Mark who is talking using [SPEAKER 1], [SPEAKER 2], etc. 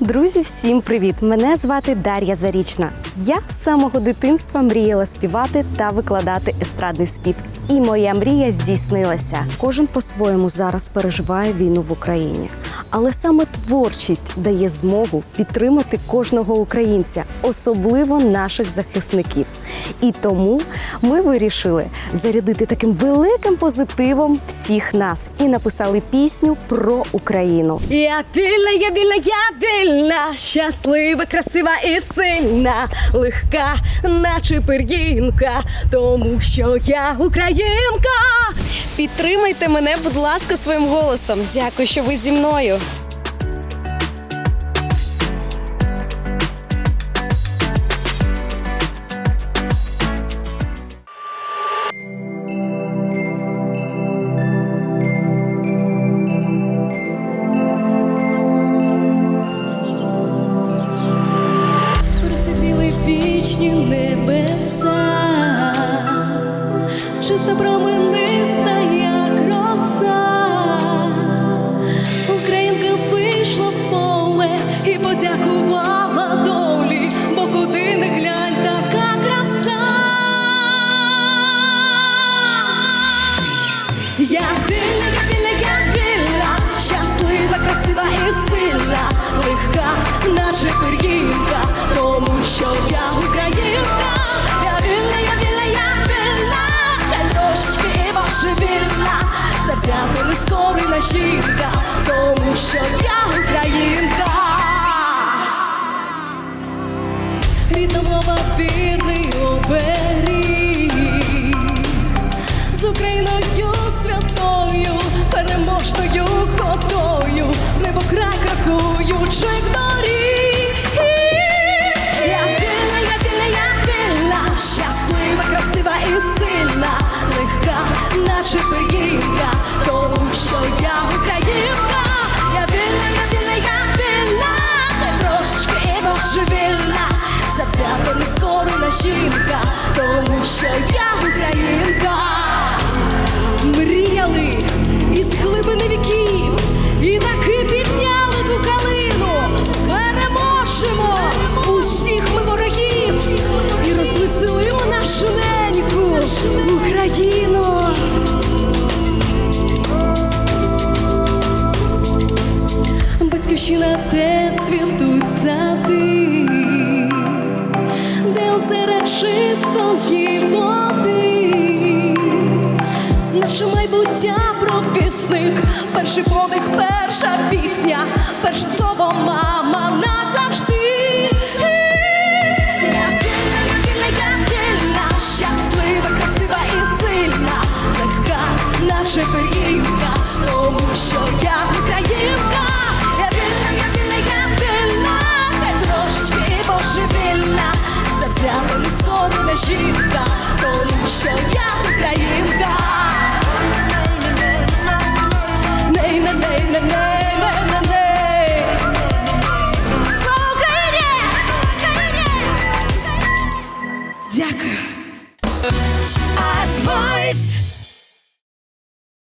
[SPEAKER 1] Друзі, всім привіт! Мене звати Дар'я Зарічна. Я з самого дитинства мріяла співати та викладати естрадний спів. І моя мрія здійснилася. Кожен по-своєму зараз переживає війну в Україні. Але саме творчість дає змогу підтримати кожного українця, особливо наших захисників. І тому ми вирішили зарядити таким великим позитивом всіх нас і написали пісню про Україну.
[SPEAKER 2] Я вільна, я вільна, я вільна, щаслива, красива і сильна, легка, наче пергінка, тому що я українка.
[SPEAKER 1] Підтримайте мене, будь ласка, своїм голосом. Дякую, що ви зі мною.
[SPEAKER 2] Промениста як роса. Українка вийшла поле і подякувала жінка, тому що я українка. Рідна мова вірний оберіг з Україною Україну. Батьківщина, де цвітуть сади, де озера чистої води, наше майбуття прописник, перший подих, перша пісня, перше слово назавжди. жінка, тому що я українка. Ней, не, ней, не, ней, не, не, ней. Слава Україні! Дякую.